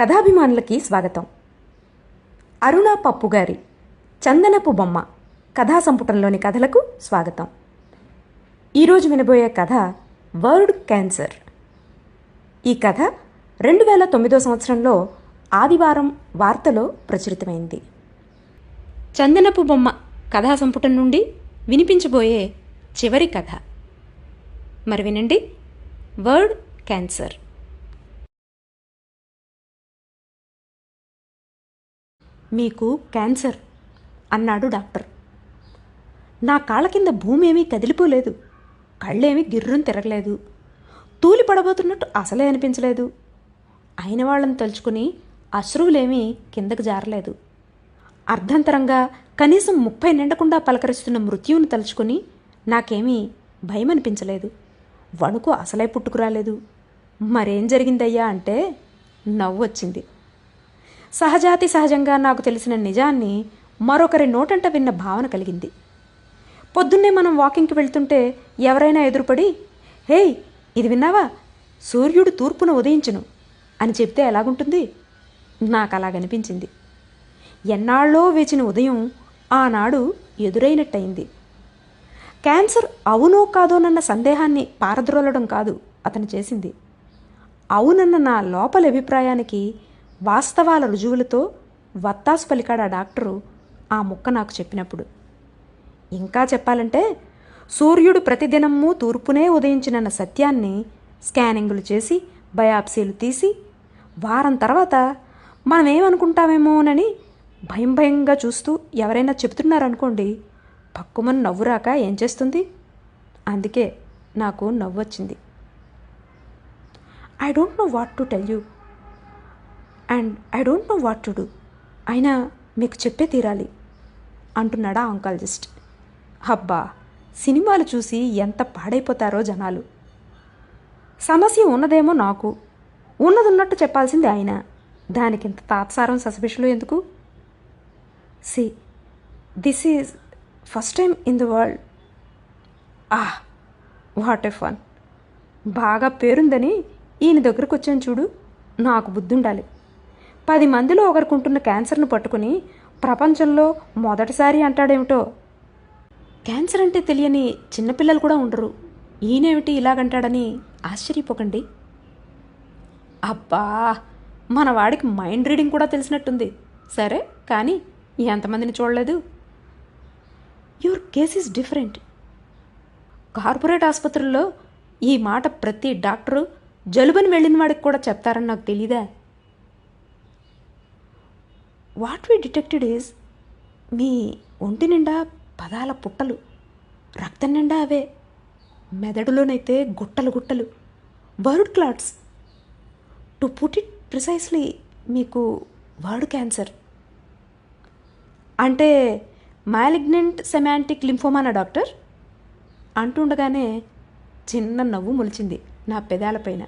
కథాభిమానులకి స్వాగతం. అరుణ పప్పుగారి చందనపు బొమ్మ కథా సంపుటంలోని కథలకు స్వాగతం. ఈరోజు వినబోయే కథ వర్డ్ క్యాన్సర్. ఈ కథ రెండు వేల తొమ్మిదో సంవత్సరంలో ఆదివారం వార్తలో ప్రచురితమైంది. చందనపు బొమ్మ కథా సంపుటం నుండి వినిపించబోయే చివరి కథ. మరి వినండి. Word cancer. మీకు క్యాన్సర్ అన్నాడు డాక్టర్. నా కాళ్ళ కింద భూమి ఏమీ కదిలిపోలేదు. కళ్ళేమీ గిర్రం తిరగలేదు. తూలి పడబోతున్నట్టు అసలే అనిపించలేదు. అయిన వాళ్ళని తలుచుకుని అశ్రువులేమీ కిందకు జారలేదు. అర్ధంతరంగా కనీసం ముప్పై నిండకుండా పలకరిస్తున్న మృత్యువుని తలుచుకుని నాకేమీ భయం అనిపించలేదు వణుకు అసలే పుట్టుకురాలేదు. మరేం జరిగిందయ్యా అంటే నవ్వు వచ్చింది సహజాతి సహజంగా నాకు తెలిసిన నిజాన్ని మరొకరి నోటంట విన్న భావన కలిగింది. పొద్దున్నే మనం వాకింగ్కి వెళ్తుంటే ఎవరైనా ఎదురుపడి హేయ్ ఇది విన్నావా? సూర్యుడు తూర్పున ఉదయించును అని చెప్తే ఎలాగుంటుంది? నాకు అలాగనిపించింది ఎన్నాళ్ళో వేచిన ఉదయం ఆనాడు ఎదురైనట్టయింది. క్యాన్సర్ అవునో కాదోనన్న సందేహాన్ని పారద్రోలడం కాదు అతను చేసింది. అవునన్న నా లోపల అభిప్రాయానికి వాస్తవాల రుజువులతో వత్తాసు పలికాడు ఆ డాక్టరు ఆ ముక్క నాకు చెప్పినప్పుడు. ఇంకా చెప్పాలంటే సూర్యుడు ప్రతిదినము తూర్పునే ఉదయించినన్న సత్యాన్ని స్కానింగులు చేసి బయాప్సీలు తీసి వారం తర్వాత మనం ఏమనుకుంటామేమోనని భయం భయంగా చూస్తూ ఎవరైనా చెబుతున్నారనుకోండి పక్కుమని నవ్వురాక ఏం చేస్తుంది? అందుకే నాకు నవ్వు వచ్చింది I don't know what to tell you. And I don't know what to do. అయినా మీకు చెప్పే తీరాలి అంటున్నాడా ఆంకాలజిస్ట్ అబ్బా సినిమాలు చూసి ఎంత పాడైపోతారో జనాలు. సమస్య ఉన్నదేమో నాకు ఉన్నది ఉన్నట్టు చెప్పాల్సింది ఆయన. దానికి ఇంత తాత్సారం ససపిషలు ఎందుకు? See this is first time in the world. Ah what a fun. బాగా పేరుందని ఈయన దగ్గరకు వచ్చాను చూడు నాకు బుద్ధి ఉండాలి పది మందిలో ఒకరికుంటున్న క్యాన్సర్ను పట్టుకుని ప్రపంచంలో మొదటిసారి అంటాడేమిటో? క్యాన్సర్ అంటే తెలియని చిన్నపిల్లలు కూడా ఉండరు. ఈయనేమిటి ఇలాగంటాడని ఆశ్చర్యపోకండి. అబ్బా! మన వాడికి మైండ్ రీడింగ్ కూడా తెలిసినట్టుంది. సరే కానీ ఎంతమందిని చూడలేదు? Your case is different. Corporate ఆసుపత్రుల్లో ఈ మాట ప్రతి డాక్టరు జలుబని వెళ్ళిన వాడికి కూడా చెప్తారని నాకు తెలీదా? వాట్ వి డిటెక్టెడ్ ఈజ్ మీ ఒంటి నిండా పదాల పుట్టలు రక్తం నిండా అవే. మెదడులోనైతే గుట్టలు గుట్టలు word clots to put it precisely మీకు వర్డ్ క్యాన్సర్ అంటే మాలిగ్నెంట్ సెమాంటిక్ లింఫోమానా డాక్టర్? అంటుండగానే చిన్న నవ్వు మొలిచింది నా పెదాలపైన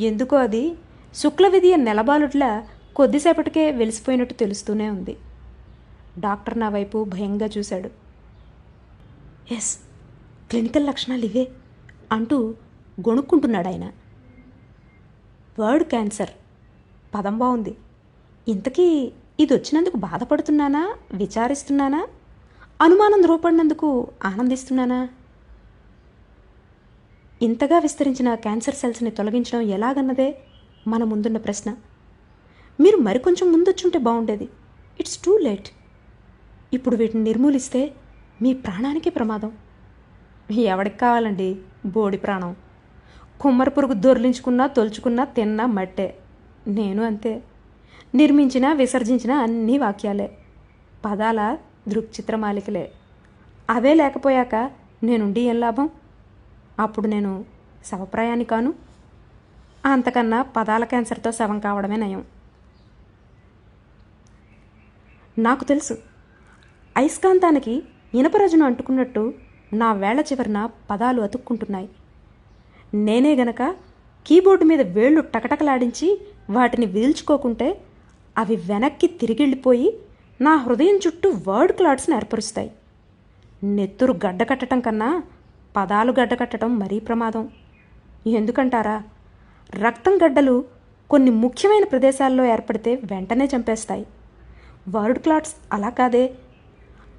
ఎందుకో అది శుక్లవిధియ నెలబాలుట్లా కొద్దిసేపటికే వెలిసిపోయినట్టు తెలుస్తూనే ఉంది. డాక్టర్ నా వైపు భయంగా చూశాడు. ఎస్ క్లినికల్ లక్షణాలు ఇవే అంటూ గొణుక్కుంటున్నాడు ఆయన. Word cancer. పదం బాగుంది. ఇంతకీ ఇది వచ్చినందుకు బాధపడుతున్నానా? విచారిస్తున్నానా? అనుమానం ధ్రువపడినందుకు ఆనందిస్తున్నానా? ఇంతగా విస్తరించిన క్యాన్సర్ సెల్స్ని తొలగించడం ఎలాగన్నదే మన ముందున్న ప్రశ్న. మీరు మరికొంచెం ముందొచ్చుంటే బాగుండేది ఇట్స్ టూ లేట్. ఇప్పుడు వీటిని నిర్మూలిస్తే మీ ప్రాణానికి ప్రమాదం. ఎవడికి కావాలండి బోడి ప్రాణం? కుమ్మర పురుగు దొర్లించుకున్నా తొలుచుకున్నా తిన్నా మట్టే. నేను అంతే. నిర్మించిన విసర్జించిన అన్ని వాక్యాలే. పదాల దృక్చిత్రమాలికలే అవే లేకపోయాక నేనుండి ఏం లాభం? అప్పుడు నేను శవప్రాయాన్ని కాను. అంతకన్నా పదాల క్యాన్సర్తో శవం కావడమే నయం. నాకు తెలుసు. అయస్కాంతానికి ఇనపరజును అంటుకున్నట్టు నా వేళ్ళ చివరన పదాలు అతుక్కుంటున్నాయి. నేనే గనక కీబోర్డు మీద వేళ్ళు టకటకలాడించి వాటిని వీల్చుకోకుంటే అవి వెనక్కి తిరిగిళ్ళిపోయి నా హృదయం చుట్టూ వర్డ్ క్లాడ్స్ని ఏర్పరుస్తాయి. నెత్తురు గడ్డకట్టడం కన్నా పదాలు గడ్డకట్టడం మరీ ప్రమాదం. ఎందుకంటారా? రక్తం గడ్డలు కొన్ని ముఖ్యమైన ప్రదేశాల్లో ఏర్పడితే వెంటనే చంపేస్తాయి. వర్డ్ క్లాట్స్ అలా కాదే.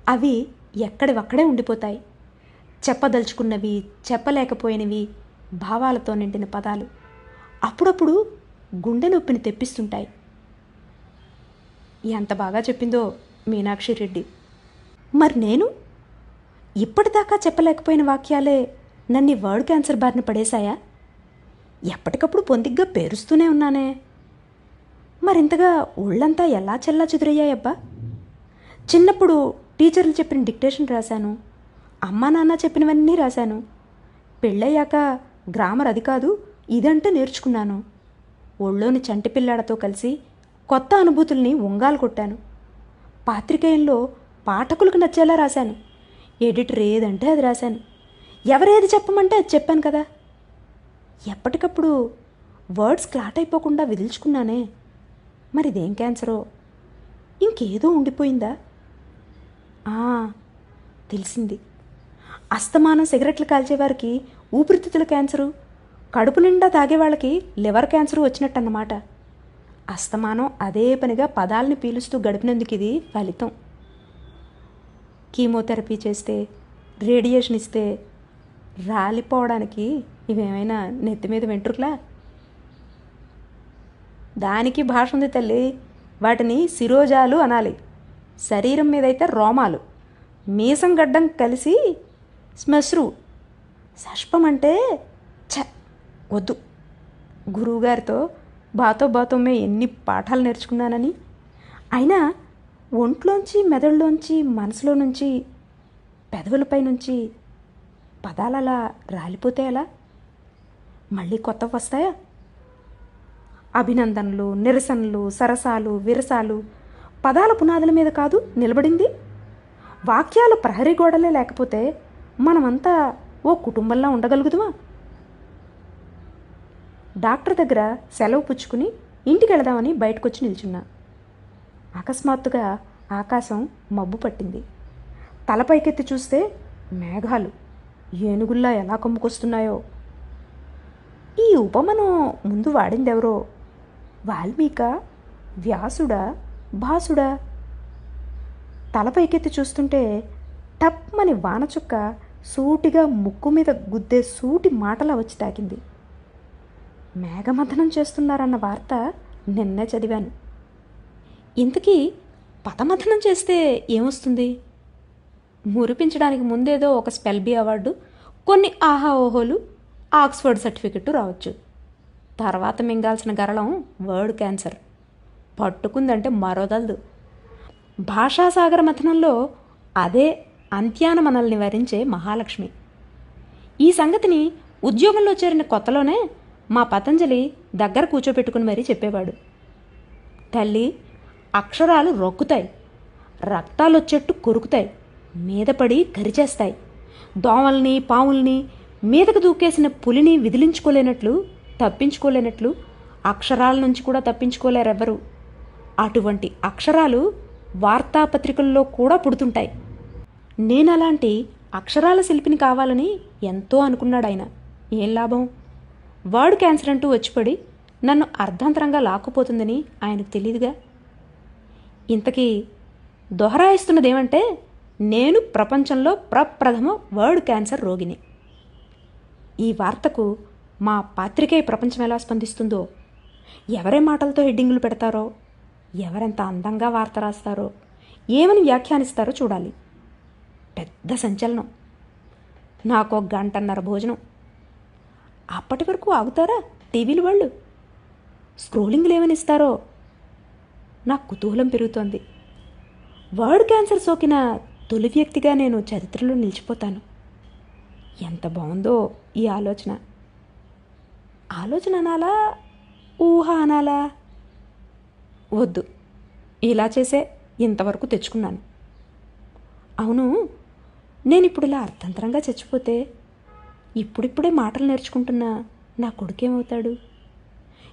అవి ఎక్కడివక్కడే ఉండిపోతాయి. చెప్పదలుచుకున్నవి చెప్పలేకపోయినవి భావాలతో నిండిన పదాలు అప్పుడప్పుడు గుండె నొప్పిని తెప్పిస్తుంటాయి. ఎంత బాగా చెప్పిందో మీనాక్షి రెడ్డి. మరి నేను? ఇప్పటిదాకా చెప్పలేకపోయిన వాక్యాలే నన్ను వర్డ్ క్యాన్సర్ బారిన పడేశాయా? ఎప్పటికప్పుడు పొందిగ్గా పేరుస్తూనే ఉన్నానే. మరింతగా ఒళ్ళంతా ఎలా చెల్లా చెదురయ్యాయబ్బా? చిన్నప్పుడు టీచర్లు చెప్పిన డిక్టేషన్ రాశాను. అమ్మా నాన్న చెప్పినవన్నీ రాశాను. పెళ్ళయ్యాక గ్రామర్ అది కాదు ఇదంటే నేర్చుకున్నాను. ఒళ్ళోని చంటి పిల్లాడతో కలిసి కొత్త అనుభూతుల్ని ఉంగాలు కొట్టాను. పాత్రికేయంలో పాఠకులకు నచ్చేలా రాశాను. ఎడిటర్ ఏదంటే అది రాశాను. ఎవరేది చెప్పమంటే అది చెప్పాను కదా. ఎప్పటికప్పుడు వర్డ్స్ క్లాట్ అయిపోకుండా విదిల్చుకున్నానే. మరిదేం క్యాన్సరో? ఇంకేదో ఉండిపోయిందా? ఆ, తెలిసింది. అస్తమానం సిగరెట్లు కాల్చేవారికి ఊపిరితిత్తుల క్యాన్సరు కడుపు నిండా తాగేవాళ్ళకి లివర్ క్యాన్సర్ వచ్చినట్టన్నమాట. అస్తమానం అదే పనిగా పదాలని పీలుస్తూ గడిపినందుకు ఇది ఫలితం. కీమోథెరపీ చేస్తే రేడియేషన్ ఇస్తే రాలిపోవడానికి ఇవేమైనా నెత్తి మీద వెంట్రుకలా? దానికి భాష ఉంది తల్లి. వాటిని శిరోజాలు అనాలి. శరీరం మీద అయితే రోమాలు. మీసం గడ్డం కలిసి శ్మశ్రువు సష్పం అంటే ఛ వద్దు. గురువుగారితో బాతో బాతోమే ఎన్ని పాఠాలు నేర్చుకున్నానని. అయినా ఒంట్లోంచి మెదడులోంచి మనసులో నుంచి పెదవులపై నుంచి పదాలు అలా రాలిపోతే ఎలా? మళ్ళీ కొత్త వస్తాయా? అభినందనలు నిరసనలు సరసాలు విరసాలు పదాల పునాదుల మీద కాదు నిలబడింది. వాక్యాలు ప్రహరీ గోడలే లేకపోతే మనమంతా ఓ కుటుంబంలా ఉండగలుగుతామా డాక్టర్ దగ్గర సెలవు పుచ్చుకుని ఇంటికి వెళదామని బయటకొచ్చి నిల్చున్నా. అకస్మాత్తుగా ఆకాశం మబ్బు పట్టింది. తలపైకెత్తి చూస్తే మేఘాలు. ఏనుగుల్లా ఎలా కమ్ముకొస్తున్నాయో. ఈ ఉపమనం ముందు వాడిందెవరో? వాల్మీక వ్యాసుడా భాసుడా? తలపైకెత్తి చూస్తుంటే టప్మని వానచుక్క సూటిగా ముక్కు మీద గుద్దే సూటి మాటలా వచ్చి తాకింది. మేఘమథనం చేస్తున్నారన్న వార్త నిన్నే చదివాను. ఇంతకీ పదమథనం చేస్తే ఏమొస్తుంది? మురిపించడానికి ముందేదో ఒక స్పెల్బీ అవార్డు కొన్ని ఆహా ఓహోలు ఆక్స్ఫర్డ్ సర్టిఫికెట్ రావచ్చు. తర్వాత మింగాల్సిన గరళం వర్డ్ క్యాన్సర్. పట్టుకుందంటే మరోదలదు. భాషాసాగర మథనంలో అదే అంత్యాన మనల్ని వరించే మహాలక్ష్మి. ఈ సంగతిని ఉద్యోగంలో చేరిన కొత్తలోనే మా పతంజలి దగ్గర కూర్చోపెట్టుకుని మరీ చెప్పేవాడు. తల్లి అక్షరాలు రొక్కుతాయి. రక్తాలు వచ్చేట్టు కొరుకుతాయి. మీద పడి కరిచేస్తాయి దోమల్ని పావుల్ని మీదకు దూకేసిన పులిని విదిలించుకోలేనట్లు తప్పించుకోలేనట్లు అక్షరాల నుంచి కూడా తప్పించుకోలేరెవ్వరు. అటువంటి అక్షరాలు వార్తాపత్రికల్లో కూడా పుడుతుంటాయి. నేను అలాంటి అక్షరాల శిల్పిని కావాలని ఎంతో అనుకున్నాడు ఆయన. ఏం లాభం? వర్డ్ క్యాన్సర్ అంటూ వచ్చిపడి నన్ను అర్ధాంతరంగా లాక్కుపోతుందని ఆయనకు తెలియదుగా ఇంతకీ దొహరాయిస్తున్నదేమంటే నేను ప్రపంచంలో ప్రప్రథమ వర్డ్ క్యాన్సర్ రోగిని. ఈ వార్తకు మా పాత్రికే ప్రపంచం ఎలా స్పందిస్తుందో? ఎవరే మాటలతో హెడ్డింగ్లు పెడతారో? ఎవరెంత అందంగా వార్త రాస్తారో? ఏమని వ్యాఖ్యానిస్తారో చూడాలి. పెద్ద సంచలనం. నాకు ఒక గంటన్నర భోజనం. అప్పటి వరకు ఆగుతారా టీవీలు వాళ్ళు? స్క్రోలింగ్లు ఏమని ఇస్తారో నాకు కుతూహలం పెరుగుతోంది. వర్డ్ క్యాన్సర్ సోకిన తొలి వ్యక్తిగా నేను చరిత్రలో నిలిచిపోతాను. ఎంత బాగుందో ఈ ఆలోచన. ఆలోచన అనాలా? ఊహ అనాలా? వద్దు. ఇలా చేసే ఇంతవరకు తెచ్చుకున్నాను. అవును నేను ఇప్పుడు ఇలా అర్థంతరంగా చచ్చిపోతే ఇప్పుడిప్పుడే మాటలు నేర్చుకుంటున్నా నా కొడుకేమవుతాడు?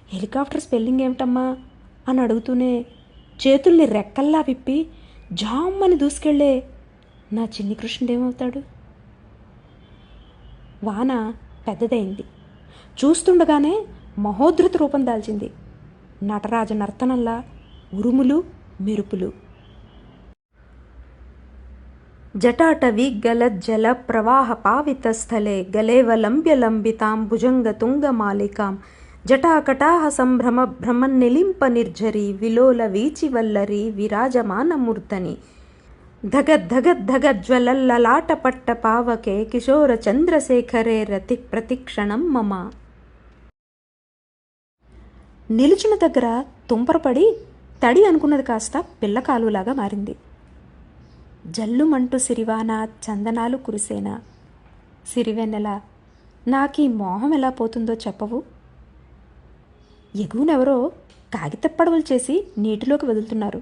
హెలికాప్టర్ స్పెల్లింగ్ ఏమిటమ్మా? అని అడుగుతూనే చేతుల్ని రెక్కల్లా విప్పి జామ్మని దూసుకెళ్ళే నా చిన్ని కృష్ణుడు ఏమవుతాడు? వాన పెద్దదైంది. చూస్తుండగానే మహోద్ధృత రూపం దాల్చింది. నటరాజ నర్తనంలా ఉరుములు మెరుపులు. జటాటవి గలజ్జల ప్రవాహ పావితస్థలే గలేవలంబ్యలంబితాం భుజంగతుంగమాలికాం జటాకటాహ సంభ్రమ భ్రమన్నిలింప నిర్జరి విలోల వీచివల్లరి విరాజమానమూర్ధని ధగద్ధగద్ధగజ్వలల్లలాటపట్ట పావకే కిశోర చంద్రశేఖరే రతి ప్రతిక్షణం మమ. నిలిచిన దగ్గర తుంపరపడి తడి అనుకున్నది కాస్త పిల్ల కాలువలాగా మారింది. జల్లుమంటూ సిరివాన చందనాలు కురిసేనా. సిరివెన్నెల నాకీ మోహం ఎలా పోతుందో చెప్పవు. ఎగువనెవరో కాగితప్పడవలు చేసి నీటిలోకి వదులుతున్నారు.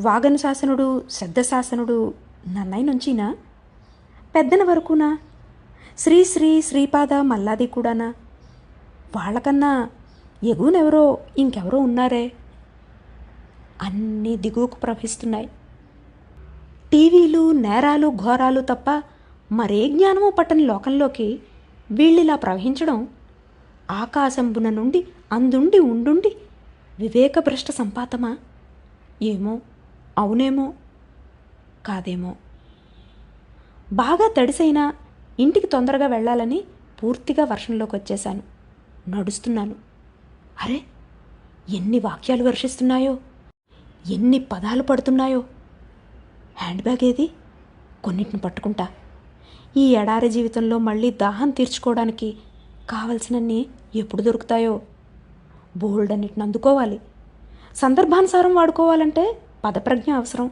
వాగన శాసనుడు శ్రద్ధ శాసనుడు నన్నయ్య నుంచినా? పెద్దన వరకునా? శ్రీ శ్రీ శ్రీపాద మల్లాది కూడానా? వాళ్ళకన్నా ఎగువనెవరో ఇంకెవరో ఉన్నారే? అన్నీ దిగువకు ప్రవహిస్తున్నాయి. టీవీలు నేరాలు ఘోరాలు తప్ప మరే జ్ఞానము పట్టని లోకంలోకి వీళ్ళిలా ప్రవహించడం ఆకాశంబున నుండి అందుండి ఉండుండి వివేకభ్రష్ట సంపాతమా? ఏమో అవునేమో కాదేమో. బాగా తడిసైనా ఇంటికి తొందరగా వెళ్ళాలని పూర్తిగా వర్షంలోకి వచ్చేశాను నడుస్తున్నాను. అరే ఎన్ని వాక్యాలు వర్షిస్తున్నాయో ఎన్ని పదాలు పడుతున్నాయో. హ్యాండ్ బ్యాగ్ ఏది? కొన్నిటిని పట్టుకుంటా. ఈ ఎడారి జీవితంలో మళ్ళీ దాహం తీర్చుకోవడానికి కావలసినన్ని ఎప్పుడు దొరుకుతాయో. బోల్డ్ అన్నిటిని అందుకోవాలి. సందర్భానుసారం వాడుకోవాలంటే పదప్రజ్ఞ అవసరం.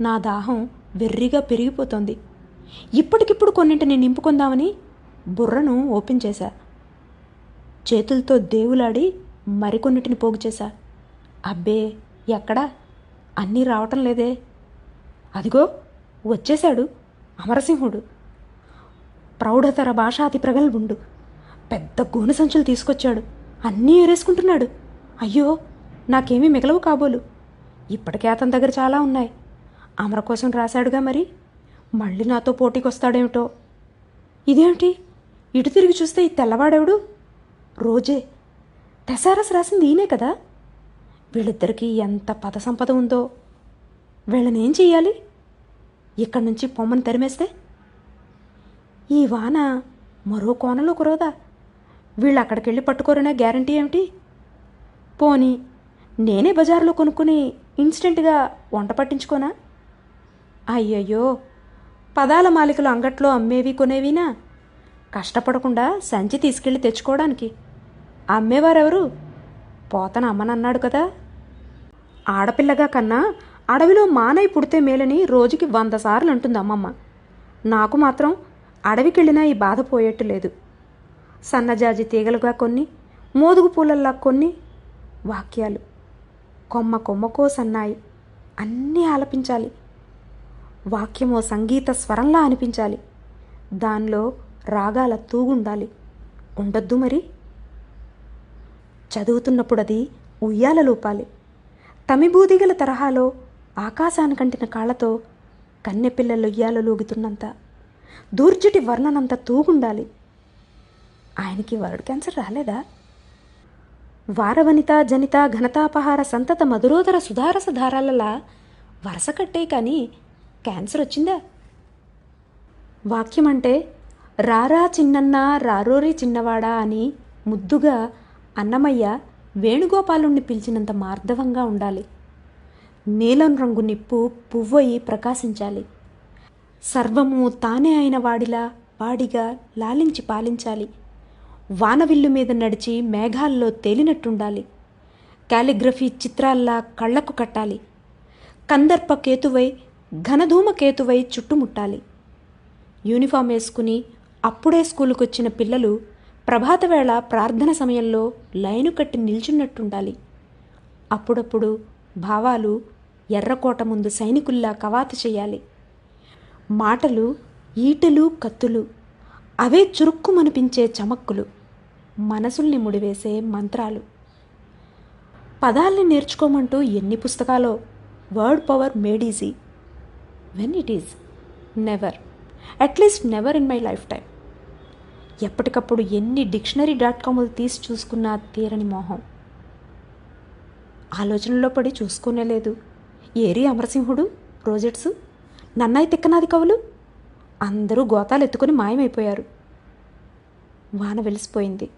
నా దాహం వెర్రిగా పెరిగిపోతోంది. ఇప్పటికిప్పుడు కొన్నింటిని నింపుకుందామని బుర్రను ఓపెన్ చేశా. చేతులతో దేవులాడి మరికొన్నిటిని పోగు చేశా. అబ్బే ఎక్కడా? అన్నీ రావటం లేదే. అదిగో వచ్చేశాడు అమరసింహుడు. ప్రౌఢతర భాష అతి ప్రగల్భుండు. పెద్ద గోను సంచులు తీసుకొచ్చాడు. అన్నీ ఏరేసుకుంటున్నాడు అయ్యో నాకేమీ మిగలవు కాబోలు. ఇప్పటికే అతని దగ్గర చాలా ఉన్నాయి. అమర కోసం రాశాడుగా మరి? మళ్ళీ నాతో పోటీకి వస్తాడేమిటో ఇదేమిటి ఇటు తిరిగి చూస్తే ఈ తెల్లవాడెవడు? రోజే. టెసారస్ రాసింది ఈయనే కదా. వీళ్ళిద్దరికీ ఎంత పద సంపద ఉందో. వీళ్ళని ఏం చెయ్యాలి? ఇక్కడి నుంచి పొమ్మని తరిమేస్తే? ఈ వాన మరో కోణలో కురవదా? వీళ్ళు అక్కడికి వెళ్ళి పట్టుకోరనే గ్యారంటీ ఏమిటి? పోనీ నేనే బజార్లో కొనుక్కుని ఇన్స్టెంట్గా వంట పట్టించుకోనా? అయ్యయ్యో పదాల మాలికలు అంగట్లో అమ్మేవి కొనేవినా? కష్టపడకుండా సంచి తీసుకెళ్ళి తెచ్చుకోవడానికి అమ్మేవారెవరు? పోతన అమ్మనన్నాడు కదా. ఆడపిల్లగా కన్నా అడవిలో మానై పుడితే మేలని రోజుకి వంద సార్లు అంటుంది అమ్మమ్మ. నాకు మాత్రం అడవికెళ్ళినా ఈ బాధ పోయేట్టు లేదు. సన్నజాజి తీగలుగా కొన్ని మోదుగు పూలల్లా కొన్ని వాక్యాలు. కొమ్మ కొమ్మకో సన్నాయి అన్నీ ఆలపించాలి. వాక్యమో సంగీత స్వరంలా అనిపించాలి. దానిలో రాగాల తూగుండాలి. ఉండొద్దు మరి. చదువుతున్నప్పుడు అది ఉయ్యాల లోపాలి. తమిబూదిగల తరహాలో ఆకాశానికంటిన కాళ్ళతో కన్నెపిల్లలు ఉయ్యాలలోగుతున్నంత దూర్జటి వర్ణనంత తూగుండాలి. ఆయనకి వరడ్ క్యాన్సర్ రాలేదా? వారవనిత జనిత ఘనతాపహార సంతత మధురోదర సుధారస ధారాలలా వరస కట్టే కానీ క్యాన్సర్ వచ్చిందా? వాక్యం అంటే రారా చిన్నన్నా రారోరి చిన్నవాడా అని ముద్దుగా అన్నమయ్య వేణుగోపాలుణ్ణి పిలిచినంత మార్ధవంగా ఉండాలి. నీలం రంగు నిప్పు పువ్వయి ప్రకాశించాలి. సర్వము తానే అయిన వాడిలా వాడిగా లాలించి పాలించాలి. వానవిల్లు మీద నడిచి మేఘాల్లో తేలినట్టుండాలి. క్యాలిగ్రఫీ చిత్రాల్లా కళ్ళకు కట్టాలి. కందర్ప కేతువై ఘనధూమ కేతువై చుట్టుముట్టాలి. యూనిఫామ్ వేసుకుని అప్పుడే స్కూలుకు వచ్చిన పిల్లలు ప్రభాతవేళ ప్రార్థన సమయంలో లైను కట్టి నిల్చున్నట్టుండాలి. అప్పుడప్పుడు భావాలు ఎర్రకోట ముందు సైనికుల్లా కవాతు చేయాలి. మాటలు ఈటలు కత్తులు అవే చురుక్కుమనిపించే చమక్కులు మనసుల్ని ముడివేసే మంత్రాలు. పదాల్ని నేర్చుకోమంటూ ఎన్ని పుస్తకాలో word power made easy. When it is never. At least never in my life time ఎప్పటికప్పుడు ఎన్ని డిక్షనరీ డాట్ కాములు తీసి చూసుకున్నా తీరని మోహం. ఆలోచనలో పడి చూసుకోనేలేదు ఏరి అమరసింహుడు రోజెట్స్ నన్నయ్య తిక్కనాది కవులు అందరూ గోతాలు ఎత్తుకొని మాయమైపోయారు. వాన వెలిసిపోయింది.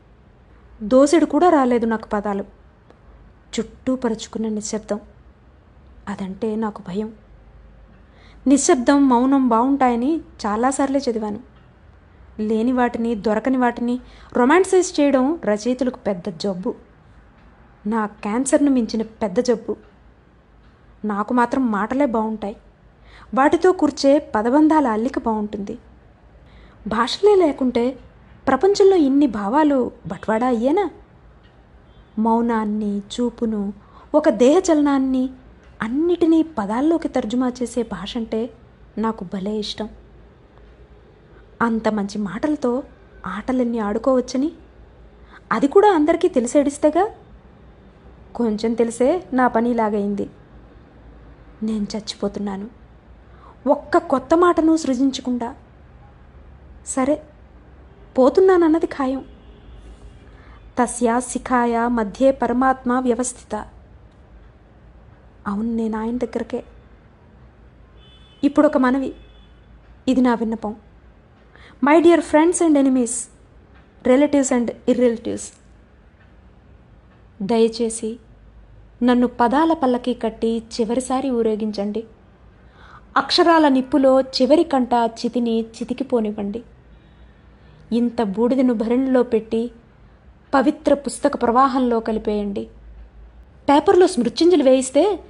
దోసెడు కూడా రాలేదు నాకు పదాలు. చుట్టూ పరుచుకున్న నిశ్శబ్దం. అదంటే నాకు భయం. నిశ్శబ్దం మౌనం బాగుంటాయని చాలాసార్లే చదివాను. లేని వాటిని దొరకని వాటిని రొమాన్సైజ్ చేయడం రచయితలకు పెద్ద జబ్బు. నా క్యాన్సర్ను మించిన పెద్ద జబ్బు. నాకు మాత్రం మాటలే బాగుంటాయి వాటితో కూర్చే పదబంధాల అల్లిక బాగుంటుంది భాషలే లేకుంటే ప్రపంచంలో ఇన్ని భావాలు బట్వాడా అయ్యేనా? మౌనాన్ని చూపును ఒక దేహ చలనాన్ని అన్నిటినీ పదాల్లోకి తర్జుమా చేసే భాష అంటే నాకు భలే ఇష్టం. అంత మంచి మాటలతో ఆటలన్నీ ఆడుకోవచ్చని? అది కూడా అందరికీ తెలిసేడిస్తేగా కొంచెం తెలిసే నా పని ఇలాగైంది. నేను చచ్చిపోతున్నాను. ఒక్క కొత్త మాటను సృజించకుండా. సరే పోతున్నానన్నది ఖాయం. తస్యా శిఖాయ మధ్యే పరమాత్మ వ్యవస్థిత. అవును నేను ఆయన దగ్గరకే. ఇప్పుడు ఒక మనవి. ఇది నా విన్నపం. My dear friends and enemies relatives and irrelatives దయచేసి నన్ను పదాల పల్లకి కట్టి చివరిసారి ఊరేగించండి. అక్షరాల నిప్పులో చివరి కంట చితిని చితికిపోనివ్వండి. ఇంత బూడిదను భరణిలో పెట్టి పవిత్ర పుస్తక ప్రవాహంలో కలిపేయండి. పేపర్లో స్మృత్యుంజలు వేయిస్తే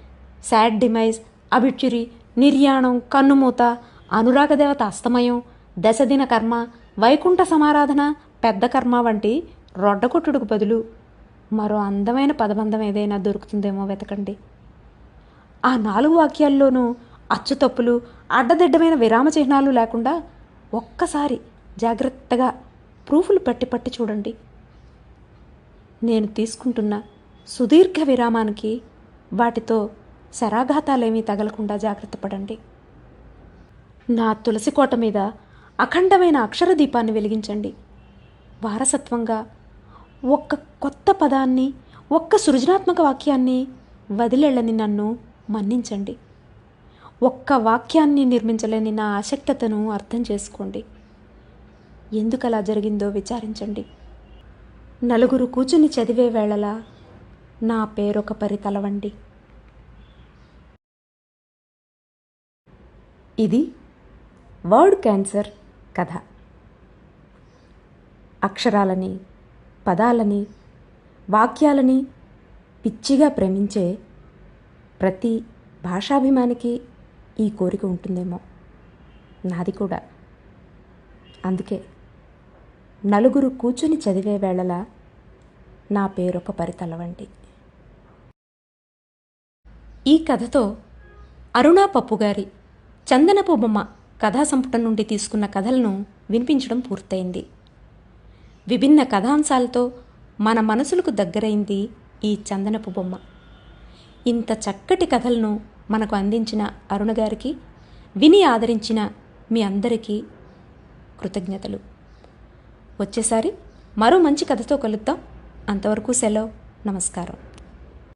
శాడ్ డిమైజ్ అభిచురి నిర్యాణం కన్నుమూత అనురాగదేవత అస్తమయం దశదిన కర్మ వైకుంఠ సమారాధన పెద్ద కర్మ వంటి రొడ్డకొట్టుడుకు బదులు మరో అందమైన పదబంధం ఏదైనా దొరుకుతుందేమో వెతకండి. ఆ నాలుగు వాక్యాల్లోనూ అచ్చుతప్పులు అడ్డదిడ్డమైన విరామ చిహ్నాలు లేకుండా ఒక్కసారి జాగ్రత్తగా ప్రూఫ్లు పట్టి పట్టి చూడండి. నేను తీసుకుంటున్న సుదీర్ఘ విరామానికి వాటితో శరాఘాతాలేమీ తగలకుండా జాగ్రత్త పడండి. నా తులసి కోట మీద అఖండమైన అక్షర దీపాన్ని వెలిగించండి. వారసత్వంగా ఒక్క కొత్త పదాన్ని ఒక్క సృజనాత్మక వాక్యాన్ని వదిలేళ్ళని నన్ను మన్నించండి. ఒక్క వాక్యాన్ని నిర్మించలేని నా ఆసక్తతను అర్థం చేసుకోండి. ఎందుకు అలా జరిగిందో విచారించండి. నలుగురు కూర్చుని చదివే వేళలా నా పేరొక పరి తలవండి. ఇది వర్డ్ క్యాన్సర్. కథ. అక్షరాలని పదాలని వాక్యాలని పిచ్చిగా ప్రేమించే ప్రతి భాషాభిమానికి ఈ కోరిక ఉంటుందేమో. నాది కూడా. అందుకే నలుగురు కూర్చుని చదివే వేళలా నా పేరొక పరితల వంటి ఈ కథతో అరుణా పప్పు గారి చందనపు బొమ్మ కథా సంపుటం నుండి తీసుకున్న కథలను వినిపించడం పూర్తయింది. విభిన్న కథాంశాలతో మన మనసులకు దగ్గరైంది ఈ చందనపు బొమ్మ. ఇంత చక్కటి కథలను మనకు అందించిన అరుణ గారికి విని ఆదరించిన మీ అందరికీ కృతజ్ఞతలు. వచ్చేసారి మరో మంచి కథతో కలుద్దాం. అంతవరకు సెలవు. నమస్కారం.